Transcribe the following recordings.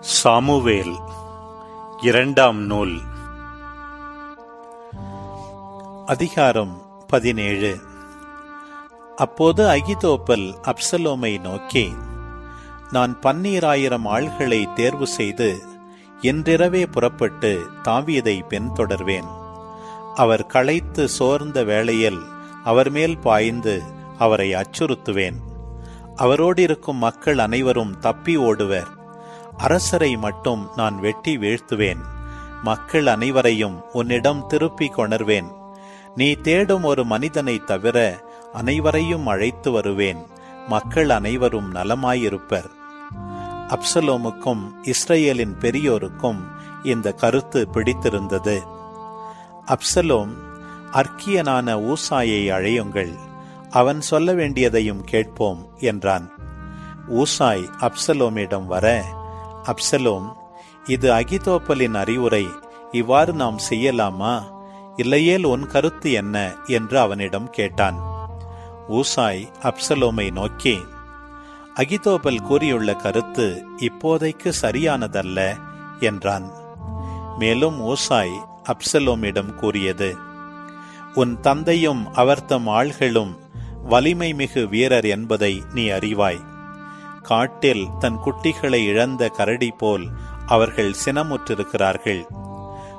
Samuel இரண்டாம் நூல். அதிகாரம் பதினேழு. அப்போது அகிதோப்பல் அப்சலோமை நோக்கி நான் பன்னீராயிரம் ஆள்களை தேர்வு செய்து இன்றிரவே புறப்பட்டு தாவியதை பின்தொடர்வேன். அவர் களைத்து சோர்ந்த வேளையில் அவர் மேல் பாய்ந்து அவரை அச்சுறுத்துவேன். அவரோடு இருக்கும் மக்கள் அனைவரும் தப்பி ஓடுவர். அரசரை மட்டும் நான் வெட்டி வீழ்த்துவேன். மக்கள் அனைவரையும் உன்னிடம் திருப்பி கொணர்வேன். நீ தேடும் ஒரு மனிதனை தவிர அனைவரையும் அழைத்து வருவேன். மக்கள் அனைவரும் நலமாயிருப்பர். அப்சலோமுக்கும் இஸ்ரேலின் பெரியோருக்கும் இந்த கருத்து பிடித்திருந்தது. அப்சலோம் அர்க்கியனான ஊசாயை அழையுங்கள். அவன் சொல்ல வேண்டியதையும் கேட்போம் என்றான். ஊசாய் அப்சலோமிடம் வர அப்சலோம் இது அகிதோப்பலின் அறிவுரை இவ்வாறு நாம் செய்யலாமா? இல்லையேல் உன் கருத்து என்ன? என்று அவனிடம் கேட்டான். ஊசாய் அப்சலோமை நோக்கி அகிதோபல் கூறியுள்ள கருத்து இப்போதைக்கு சரியானதல்ல என்றான். மேலும் ஊசாய் அப்சலோமிடம் கூறியது உன் தந்தையும் அவர்தம் ஆள்களும் வலிமை மிகு வீரர் என்பதை நீ அறிவாய். காட்டில் தன் குட்டிகளை இழந்த கரடி போல் அவர்கள் சினமுற்றிருக்கிறார்கள்.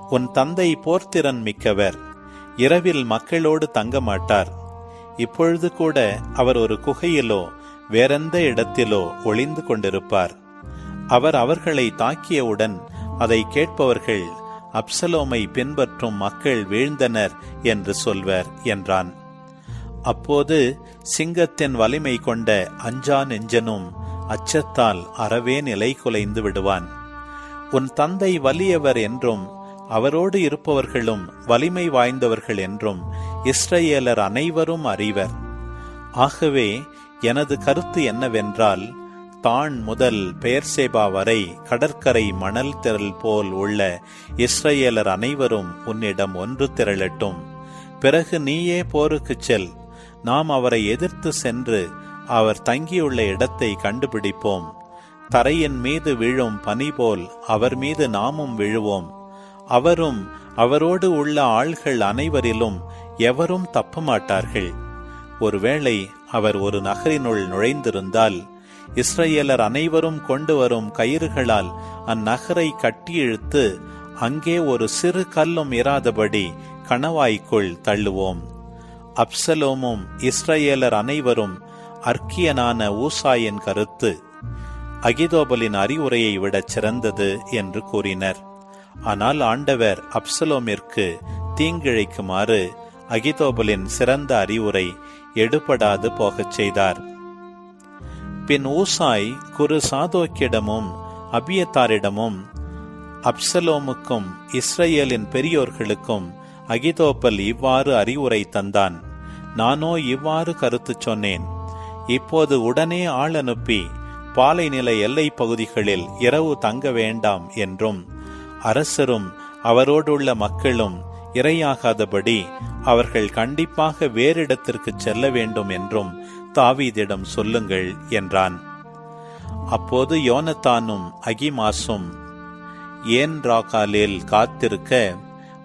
உன் தந்தை போர்த்திறன் மிக்கவர். இரவில் மக்களோடு தங்க மாட்டார் இப்பொழுது கூட அவர் ஒரு குகையிலோ வேறெந்த இடத்திலோ ஒளிந்து கொண்டிருப்பார். அவர் அவர்களை தாக்கியவுடன் அதை கேட்பவர்கள் அப்சலோமை பின்பற்றும் மக்கள் வீழ்ந்தனர் என்று சொல்வர் என்றான். அப்போது சிங்கத்தின் வலிமை கொண்ட அஞ்சா நெஞ்சனும் அச்சத்தால் அறவே நிலை குலைந்து விடுவான். உன் தந்தை வலியவர் என்றும் அவரோடு இருப்பவர்களும் வலிமை வாய்ந்தவர்கள் என்றும் இஸ்ரேலர் அனைவரும் அறிவர். ஆகவே எனது கருத்து என்னவென்றால் தான் முதல் பெயர்சேபா வரை கடற்கரை மணல் திரள் போல் உள்ள இஸ்ரேலர் அனைவரும் உன்னிடம் ஒன்று திரளட்டும். பிறகு நீயே போருக்குச் செல். நாம் அவரை எதிர்த்து சென்று அவர் தங்கியுள்ள இடத்தை கண்டுபிடிப்போம். தரையின் மீது விழும் பனி போல் அவர் மீது நாமும் விழுவோம். அவரும் அவரோடு உள்ள ஆள்கள் அனைவரிலும் எவரும் தப்ப மாட்டார்கள் ஒருவேளை அவர் ஒரு நகரினுள் நுழைந்திருந்தால் இஸ்ரேலர் அனைவரும் கொண்டு வரும் கயிறுகளால் அந்நகரை கட்டியிழுத்து அங்கே ஒரு சிறு கல்லும் இராதபடி கணவாய்க்குள் தள்ளுவோம். அப்சலோமும் இஸ்ரேலர் அனைவரும் அர்க்கியனான ஊசாயின் கருத்து அகிதோபலின் அறிவுரையை விடச் சிறந்தது என்று கூறினர். ஆனால் ஆண்டவர் அப்சலோமிற்கு தீங்கிழைக்குமாறு அகிதோபலின் சிறந்த அறிவுரை எடுபடாது போகச் செய்தார். பின் ஊசாய் குரு சாதோக்கிடமும் அபியத்தாரிடமும் அப்சலோமுக்கும் இஸ்ரேலின் பெரியோர்களுக்கும் அகிதோப்பல் இவ்வாறு அறிவுரை தந்தான். நானோ இவ்வாறு கருத்து சொன்னேன். இப்போது உடனே ஆள் அனுப்பி பாலைநில எல்லை பகுதிகளில் இரவு தங்க வேண்டாம் என்றும் அரசரும் அவரோடுள்ள மக்களும் இரையாகாதபடி அவர்கள் கண்டிப்பாக வேறிடத்திற்கு செல்ல வேண்டும் என்றும் தாவீதிடம் சொல்லுங்கள் என்றான். அப்போது யோனத்தானும் அகிமாசும் ஏன் ராகாலில் காத்திருக்க?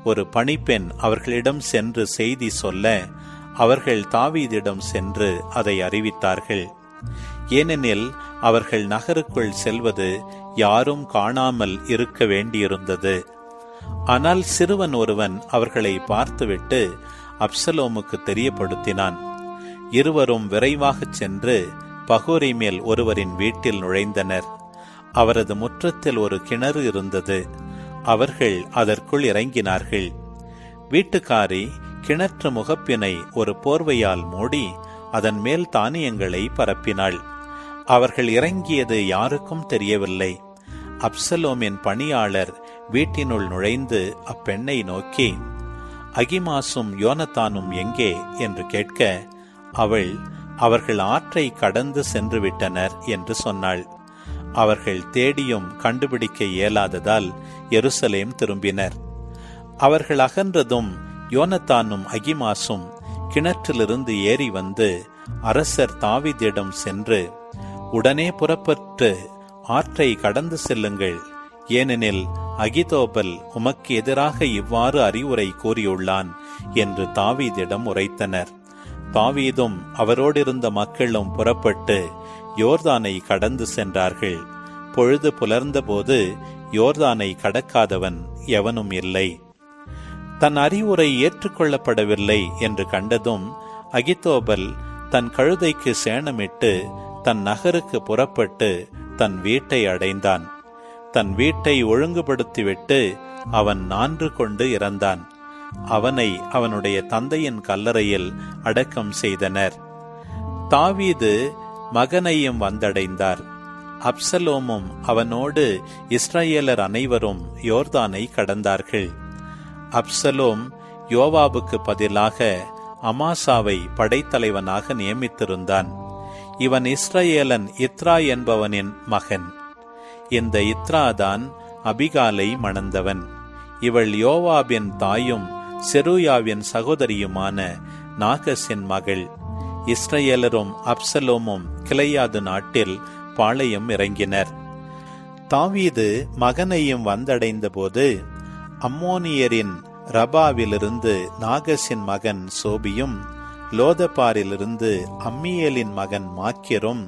ஒரு பணிப்பெண் அவர்களிடம் சென்று செய்தி சொல்ல அவர்கள் தாவீதிடம் சென்று அதை அறிவித்தார்கள். ஏனெனில் அவர்கள் நகருக்குள் செல்வது யாரும் காணாமல் இருக்க வேண்டியிருந்தது. ஆனால் சிறுவன் ஒருவன் அவர்களை பார்த்துவிட்டு அப்சலோமுக்கு தெரியப்படுத்தினான். இருவரும் விரைவாகச் சென்று பகோரி மேல் ஒருவரின் வீட்டில் நுழைந்தனர். அவரது முற்றத்தில் ஒரு கிணறு இருந்தது. அவர்கள் அதற்குள் இறங்கினார்கள். வீட்டுக்காரி கிணற்று முகப்பினை ஒரு போர்வையால் மூடி அதன் மேல் தானியங்களை பரப்பினாள். அவர்கள் இறங்கியது யாருக்கும் தெரியவில்லை. அப்சலோமின் பணியாளர் வீட்டினுள் நுழைந்து அப்பெண்ணை நோக்கி அகிமாசும் யோனத்தானும் எங்கே? என்று கேட்க அவள் அவர்கள் ஆற்றை கடந்து சென்று விட்டனர் என்று சொன்னாள். அவர்கள் தேடியும் கண்டுபிடிக்க இயலாததால் எருசலேம் திரும்பினர். அவர்கள் அகன்றதும் யோனத்தானும் அகிமாசும் கிணற்றிலிருந்து ஏறி வந்து அரசர் தாவிதிடம் சென்று உடனே புறப்பட்டு ஆற்றை கடந்து செல்லுங்கள். ஏனெனில் அகிதோபல் உமக்கு எதிராக இவ்வாறு அறிவுரை கூறியுள்ளான் என்று தாவீதிடம் உரைத்தனர். தாவீதும் அவரோடிருந்த மக்களும் புறப்பட்டு யோர்தானை கடந்து சென்றார்கள். பொழுது புலர்ந்தபோது யோர்தானை கடக்காதவன் எவனும் இல்லை. தன் அறிவுரை ஏற்றுக்கொள்ளப்படவில்லை என்று கண்டதும் அகித்தோபல் தன் கழுதைக்கு சேணமிட்டு தன் நகருக்கு புறப்பட்டு தன் வீட்டை அடைந்தான். தன் வீட்டை ஒழுங்குபடுத்திவிட்டு அவன் நான்று கொண்டு இறந்தான். அவனை அவனுடைய தந்தையின் கல்லறையில் அடக்கம் செய்தனர். தாவீது மகனையும் வந்தடைந்தார். அப்சலோமும் அவனோடு இஸ்ரேலர் அனைவரும் யோர்தானை கடந்தார்கள். அப்சலோம் யோவாபுக்கு பதிலாக அமாசாவை படைத்தலைவனாக நியமித்திருந்தான். இவன் இஸ்ரேலன் இத்ரா என்பவனின் மகன். இந்த இத்ராதான் அபிகாலை மணந்தவன். இவள் யோவாபின் தாயும் செருயாவின் சகோதரியுமான நாகஸின் மகள். இஸ்ரேலரும் அப்சலோமும் கிளையாது நாட்டில் பாளையம் இறங்கினர். தாவீது மகனையும் வந்தடைந்தபோது அம்மோனியரின் ரபாவிலிருந்து நாகஸின் மகன் சோபியும் லோதபாரிலிருந்து அம்மியலின் மகன் மாக்கியரும்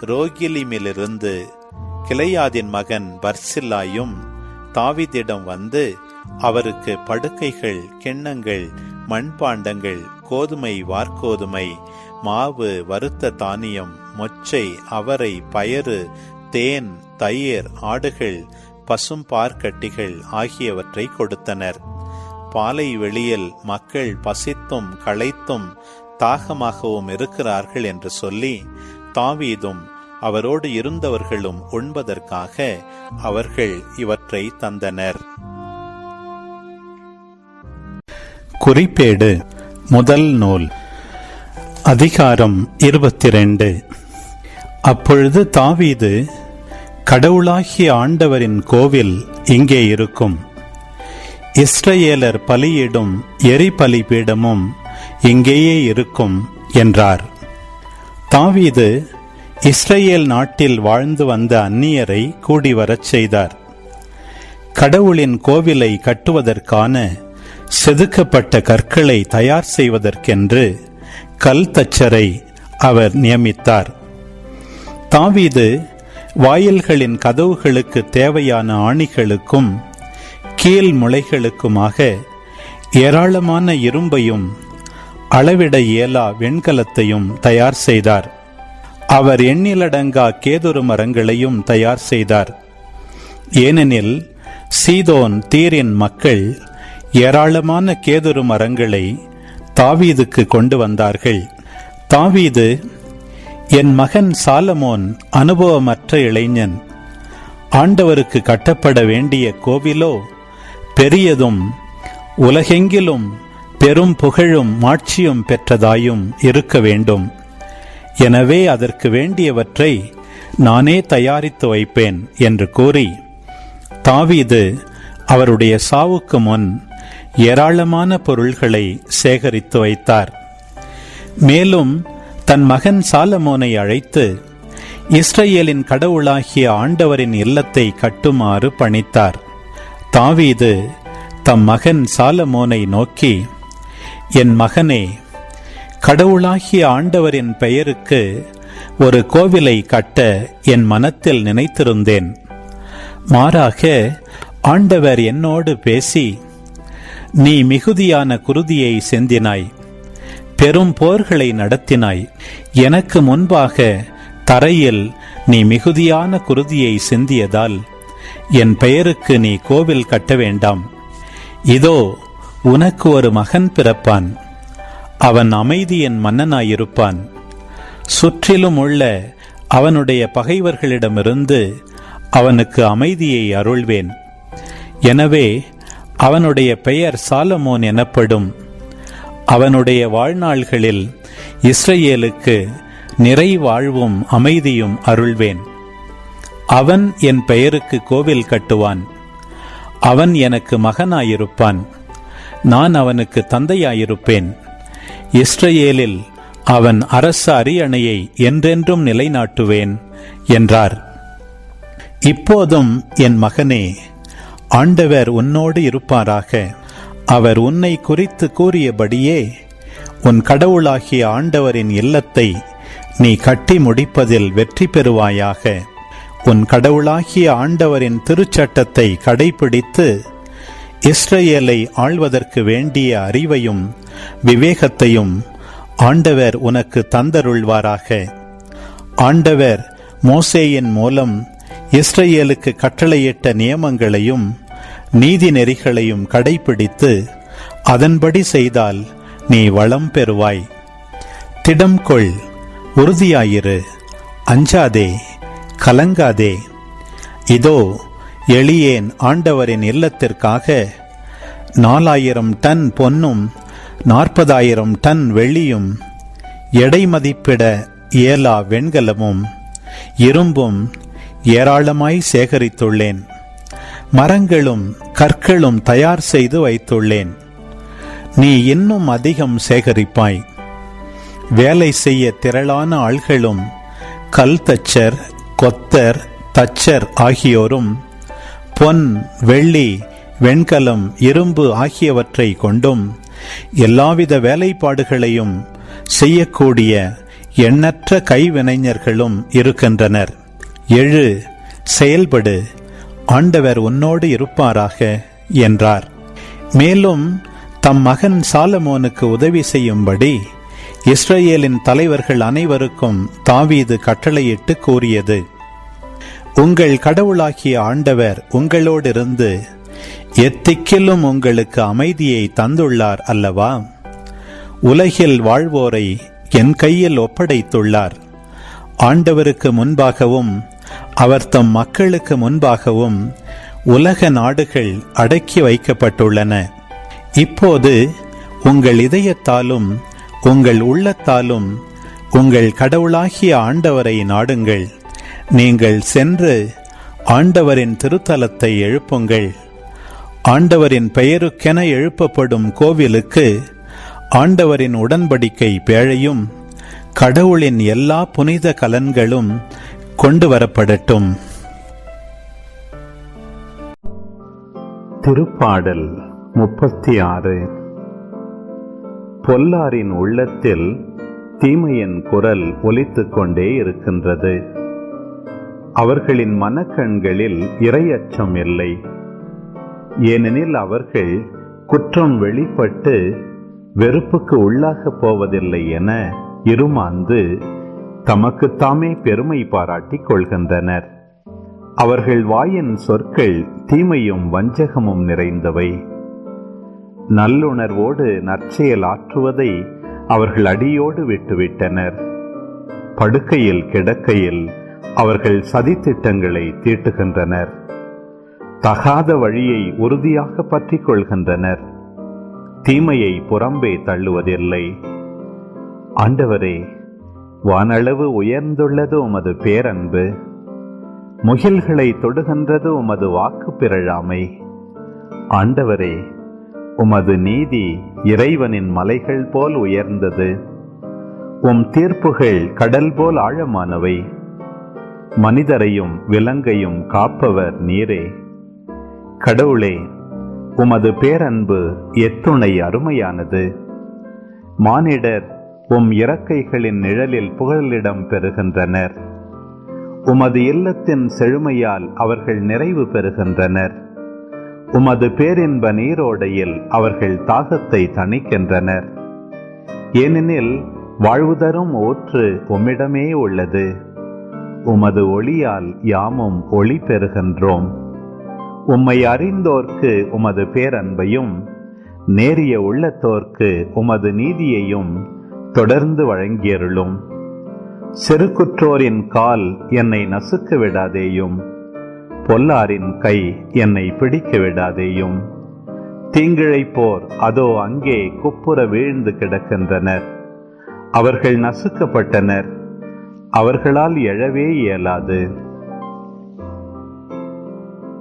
ரோகிலிமிலிருந்து கிளையாதின் மகன் பர்சில்லாயும் தாவிதிடம் வந்து அவருக்கு படுக்கைகள் கிண்ணங்கள் மண்பாண்டங்கள் கோதுமை வார்கோதுமை மாவு வறுத்த தானியம் மொச்சை அவரை பயறு தேன் தயிர் ஆடுகள் பசும் பார்க்கட்டிகள் ஆகியவற்றை கொடுத்தனர். பாலை வெளியில் மக்கள் பசித்தும் களைத்தும் தாகமாகவும் இருக்கிறார்கள் என்று சொல்லி தாவீதும் அவரோடு இருந்தவர்களும் உண்பதற்காக அவர்கள் இவற்றை தந்தனர். குறிப்பேடு முதல் நூல். அதிகாரம் இருபத்தி ரெண்டு அப்பொழுது தாவீது கடவுளாகிய ஆண்டவரின் கோவில் இங்கே இருக்கும். இஸ்ரேலர் பலியிடும் எரிபலி பீடமும் இங்கேயே இருக்கும் என்றார். தாவீது இஸ்ரேல் நாட்டில் வாழ்ந்து வந்த அந்நியரை கூடி வரச் செய்தார். கடவுளின் கோவிலை கட்டுவதற்கான செதுக்கப்பட்ட கற்களை தயார் செய்வதற்கென்று கல் தச்சரை அவர் நியமித்தார். தாவீது வாயில்களின் கதவுகளுக்கு தேவையான ஆணிகளுக்கும் கீழ் முளைகளுக்குமாக ஏராளமான இரும்பையும் அளவிட இயலா வெண்கலத்தையும் தயார் செய்தார். அவர் எண்ணிலடங்கா கேதுரு மரங்களையும் தயார் செய்தார். ஏனெனில் சீதோன் தீரின் மக்கள் ஏராளமான கேதுரு மரங்களை தாவீதுக்கு கொண்டு வந்தார்கள். தாவீது என் மகன் சாலமோன் அனுபவமற்ற இளைஞன் ஆண்டவருக்கு கட்டப்பட வேண்டிய கோவிலோ பெரியதும் உலகெங்கிலும் பெரும் புகழும் மாட்சியும் பெற்றதாயும் இருக்க வேண்டும். எனவே அதற்கு வேண்டியவற்றை நானே தயாரித்து வைப்பேன் என்று கூறி தாவீது அவருடைய சாவுக்கு முன் ஏராளமான பொருள்களை சேகரித்து வைத்தார். மேலும் தன் மகன் சாலமோனை அழைத்து இஸ்ரேலின் கடவுளாகிய ஆண்டவரின் இல்லத்தை கட்டுமாறு பணித்தார். தாவீது தம் மகன் சாலமோனை நோக்கி என் மகனே கடவுளாகிய ஆண்டவரின் பெயருக்கு ஒரு கோவிலை கட்ட என் மனத்தில் நினைத்திருந்தேன். மாறாக ஆண்டவர் என்னோடு பேசி நீ மிகுதியான குருதியை செந்தினாய் பெரும் போர்களை நடத்தினாய். எனக்கு முன்பாக தரையில் நீ மிகுதியான குருதியை சிந்தியதால் என் பெயருக்கு நீ கோவில் கட்ட வேண்டாம். இதோ உனக்கு ஒரு மகன் பிறப்பான். அவன் அமைதியின் மன்னனாயிருப்பான். சுற்றிலும் உள்ள அவனுடைய பகைவர்களிடமிருந்து அவனுக்கு அமைதியை அருள்வேன். எனவே அவனுடைய பெயர் சாலமோன் எனப்படும். அவனுடைய வாழ்நாள்களில் இஸ்ரேலுக்கு நிறைவாழ்வும் அமைதியும் அருள்வேன். அவன் என் பெயருக்கு கோவில் கட்டுவான். அவன் எனக்கு மகனாயிருப்பான். நான் அவனுக்கு தந்தையாயிருப்பேன். இஸ்ரேலில் அவன் அரச அரியணையை என்றென்றும் நிலைநாட்டுவேன் என்றார். இப்போதும் என் மகனே ஆண்டவர் உன்னோடு இருப்பாராக. அவர் உன்னை குறித்து கூறியபடியே உன் கடவுளாகிய ஆண்டவரின் இல்லத்தை நீ கட்டி முடிப்பதில் வெற்றி பெறுவாயாக. உன் கடவுளாகிய ஆண்டவரின் திருச்சட்டத்தை கடைபிடித்து இஸ்ரேலை ஆள்வதற்கு வேண்டிய அறிவையும் விவேகத்தையும் ஆண்டவர் உனக்கு தந்தருள்வாராக. ஆண்டவர் மோசேயின் மூலம் இஸ்ரேலுக்கு கட்டளையிட்ட நியமங்களையும் நீதி நெறிகளையும் கடைபிடித்து அதன்படி செய்தால் நீ வளம் பெறுவாய். திடம் கொள் உறுதியாயிரு. அஞ்சாதே. கலங்காதே. இதோ எளியேன் ஆண்டவரின் இல்லத்திற்காக நாலாயிரம் டன் பொன்னும் நாற்பதாயிரம் டன் வெள்ளியும் எடை மதிப்பிட இயலா வெண்கலமும் இரும்பும் ஏராளமாய் சேகரித்துள்ளேன். மரங்களும் கற்களும் தயார் செய்து வைத்துள்ளேன். நீ இன்னும் அதிகம் சேகரிப்பாய். வேலை செய்ய திரளான ஆள்களும் கல் தச்சர் கொத்தர் தச்சர் ஆகியோரும் பொன் வெள்ளி வெண்கலம் இரும்பு ஆகியவற்றை கொண்டும் எல்லாவித வேலைப்பாடுகளையும் செய்யக்கூடிய எண்ணற்ற கைவினைஞர்களும் இருக்கின்றனர். எழு செயல்படு ஆண்டவர் உன்னோடு இருப்பாராக என்றார். மேலும் தம் மகன் சாலமோனுக்கு உதவி செய்யும்படி இஸ்ரேலின் தலைவர்கள் அனைவருக்கும் தாவீது கட்டளையிட்டு கூறியது உங்கள் கடவுளாகிய ஆண்டவர் உங்களோடிருந்து எத்திக்கிலும் உங்களுக்கு அமைதியை தந்துள்ளார் அல்லவா? உலகில் வாழ்வோரை என் கையில் ஒப்படைத்துள்ளார். ஆண்டவருக்கு முன்பாகவும் அவர் தம் மக்களுக்கு முன்பாகவும் உலக நாடுகள் அடக்கி வைக்கப்பட்டுள்ளன. இப்போது உங்கள் இதயத்தாலும் உங்கள் உள்ளத்தாலும் உங்கள் கடவுளாகிய ஆண்டவரை நாடுங்கள். நீங்கள் சென்று ஆண்டவரின் திருத்தலத்தை எழுப்புங்கள். ஆண்டவரின் பெயருக்கென எழுப்பப்படும் கோவிலுக்கு ஆண்டவரின் உடன்படிக்கை பேழையும் கடவுளின் எல்லா புனித கலன்களும் கொண்டு வரப்படட்டும். திருப்பாடல் முப்பத்தி ஆறு. பொல்லாரின் உள்ளத்தில் தீமையின் குரல் ஒலித்துக் கொண்டே இருக்கின்றது. அவர்களின் மனக்கண்களில் இரையச்சம் இல்லை. ஏனெனில் அவர்கள் குற்றம் வெளிப்பட்டு வெறுப்புக்கு உள்ளாகப் போவதில்லை என இருமாந்து தமக்குத்தாமே பெருமை பாராட்டிக் கொள்கின்றனர். அவர்கள் வாயின் சொற்கள் தீமையும் வஞ்சகமும் நிறைந்தவை. நல்லுணர்வோடு நற்செயல் ஆற்றுவதை அவர்கள் அடியோடு விட்டுவிட்டனர். படுக்கையில் கிடக்கையில் அவர்கள் சதித்திட்டங்களை தீட்டுகின்றனர். தகாத வழியை உறுதியாக பற்றிக் கொள்கின்றனர். தீமையை புறம்பே தள்ளுவதில்லை. ஆண்டவரே வானளவு உயர்ந்துள்ளது உமது பேரன்பு முகில்களை தொடுகின்றது உமது வாக்கு பிறழாமை. ஆண்டவரே உமது நீதி இறைவனின் மலைகள் போல் உயர்ந்தது. உம் தீர்ப்புகள் கடல் போல் ஆழமானவை. மனிதரையும் விலங்கையும் காப்பவர் நீரே. கடவுளே உமது பேரன்பு எத்துணை அருமையானது. மானிடர் உம் இறக்கைகளின் நிழலில் புகழிடம் பெறுகின்றனர். உமது இல்லத்தின் செழுமையால் அவர்கள் நிறைவு பெறுகின்றனர். உமது பேரின்ப நீரோடையில் அவர்கள் தாகத்தை தணிக்கின்றனர். ஏனெனில் வாழ்வு தரும் ஊற்று உம்மிடமே உள்ளது. உமது ஒளியால் யாமும் ஒளி பெறுகின்றோம். உம்மை அறிந்தோர்க்கு உமது பேரன்பையும் நேரிய உள்ளத்தோர்க்கு உமது நீதியையும் தொடர்ந்து வழங்கியருளும். சிறுகுற்றோரின் கால் என்னை நசுக்கு விடாதேயும். பொல்லாரின் கை என்னை பிடிக்க விடாதேயும். தீங்கிழைப்போர் அதோ அங்கே குப்புற வீழ்ந்து கிடக்கின்றனர். அவர்கள் நசுக்கப்பட்டனர். அவர்களால் எழவே இயலாது.